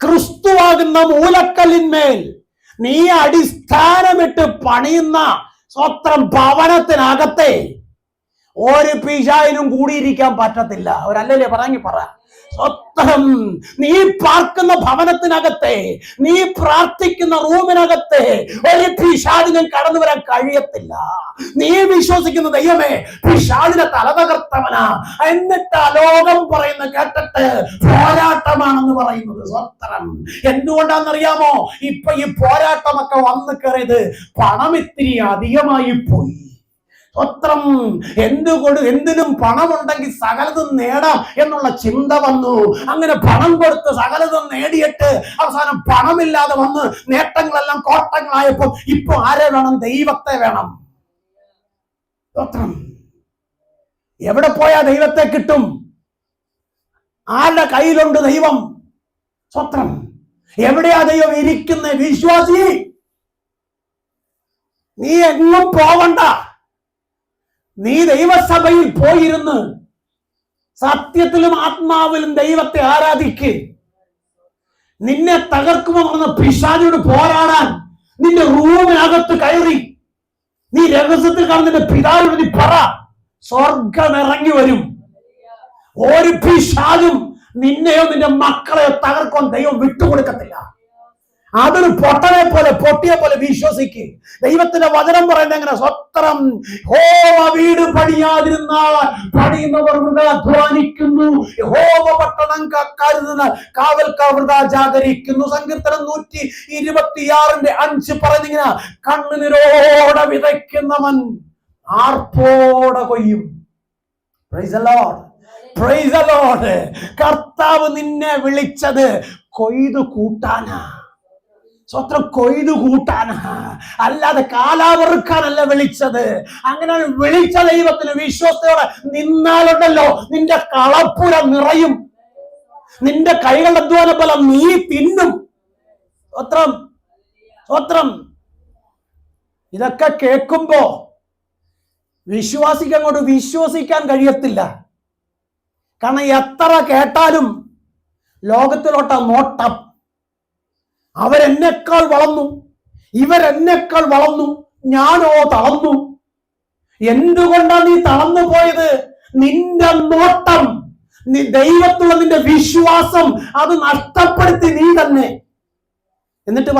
ക്രിസ്തുവാകുന്ന മൂലക്കല്ലിന്മേൽ നീ അടിസ്ഥാനമിട്ട് പണിയുന്ന സ്വത്രം ഭവനത്തിനകത്തെ ഒരു പിശായിനും കൂടിയിരിക്കാൻ പറ്റത്തില്ല. അവരല്ലേ പറഞ്ഞി പറ. സ്വത്രം നീ പാർക്കുന്ന ഭവനത്തിനകത്തെ നീ പ്രാർത്ഥിക്കുന്ന റൂമിനകത്തെ ഒരു പിശാദിനും കടന്നു വരാൻ കഴിയത്തില്ല. നീ വിശ്വസിക്കുന്ന ദൈവമേ പിശാദിനെ തലതകർത്തവനാ. എന്നിട്ട് അലോകം ലോകം പറയുന്ന കേട്ടിട്ട് പോരാട്ടമാണെന്ന് പറയുന്നത് സ്വത്രം എന്തുകൊണ്ടാണെന്നറിയാമോ? ഇപ്പൊ ഈ പോരാട്ടമൊക്കെ വന്നു കയറിയത് പണം ഇത്തിരി അധികമായി പോയി. സ്വത്രം എന്തുകൊണ്ട് എന്തിനും പണമുണ്ടെങ്കിൽ സകലതും നേടാം എന്നുള്ള ചിന്ത വന്നു. അങ്ങനെ പണം കൊടുത്ത് സകലതും നേടിയിട്ട് അവസാനം പണമില്ലാതെ വന്ന് നേട്ടങ്ങളെല്ലാം കോട്ടങ്ങളായപ്പോൾ ഇപ്പൊ ആരെ വേണം? ദൈവത്തെ വേണം. സ്വത്രം എവിടെ പോയാ ദൈവത്തെ കിട്ടും? ആരുടെ കയ്യിലുണ്ട് ദൈവം? സ്വത്രം എവിടെയാ ദൈവം ഇരിക്കുന്ന? വിശ്വാസി. നീ എങ്ങും പോവണ്ട. നീ ദൈവസഭയിൽ പോയിരുന്ന് സത്യത്തിലും ആത്മാവിലും ദൈവത്തെ ആരാധിക്ക്. നിന്നെ തകർക്കുമോ പറഞ്ഞ പിശാചോട് പോരാടാൻ നിന്റെ റൂമിനകത്ത് കയറി. നീ രഹസ്യത്തിൽ കാണുന്ന പിതാവിനോട് നീ പറ സ്വർഗം ഇറങ്ങി വരും. ഒരു പിശാചും നിന്നെയോ നിന്റെ മക്കളെയോ തകർക്കാൻ ദൈവം വിട്ടുകൊടുക്കത്തില്ല. അതൊരു പൊട്ടനെ പോലെ പൊട്ടിയെ പോലെ വിശ്വസിക്ക്. ദൈവത്തിന്റെ വചനം പറയുന്നത് എങ്ങനെ? സ്വത്രം ഹോമ വീട് പണിയാതിരുന്നാൾ പണിയുന്നവർ അധ്വാനിക്കുന്നു ഹോമ പട്ടണം കരുതുന്ന കാവൽക്കാർ വൃത ജാഗരിക്കുന്നു. സങ്കീർത്തനം നൂറ്റി ഇരുപത്തിയാറിന്റെ അഞ്ച് പറയുന്നിങ്ങനെ കണ്ണുനിരോടെ വിതയ്ക്കുന്നവൻ ആർപ്പോടെ കൊയ്യും. കർത്താവ് നിന്നെ വിളിച്ചത് കൊയ്തു കൂട്ടാനാ. സ്വത്രം കൊയ്തു കൂട്ടാനാ. അല്ലാതെ കാലാവറുക്കാനല്ല വിളിച്ചത്. അങ്ങനെ വിളിച്ച ദൈവത്തിന് വിശ്വസ്തയോടെ നിന്നാലുണ്ടല്ലോ നിന്റെ കളപ്പുര നിറയും. നിന്റെ കൈകളുടെ അധ്വാന ഫലം നീ തിന്നും. സ്വത്രം സ്വത്രം. ഇതൊക്കെ കേൾക്കുമ്പോ വിശ്വാസിക്ക് അങ്ങോട്ട് വിശ്വസിക്കാൻ കഴിയത്തില്ല. കാരണം എത്ര കേട്ടാലും ലോകത്തിലോട്ട നോട്ടം അവരെന്നെക്കാൾ വളർന്നു ഇവരെന്നെക്കാൾ വളർന്നു ഞാനോ തളർന്നു. എന്തുകൊണ്ടാണ് നീ തളർന്നു പോയത്? നിന്റെ നോട്ടം നീ ദൈവത്തുള്ള നിന്റെ വിശ്വാസം അത് നഷ്ടപ്പെടുത്തി നീ തന്നെ. എന്നിട്ട്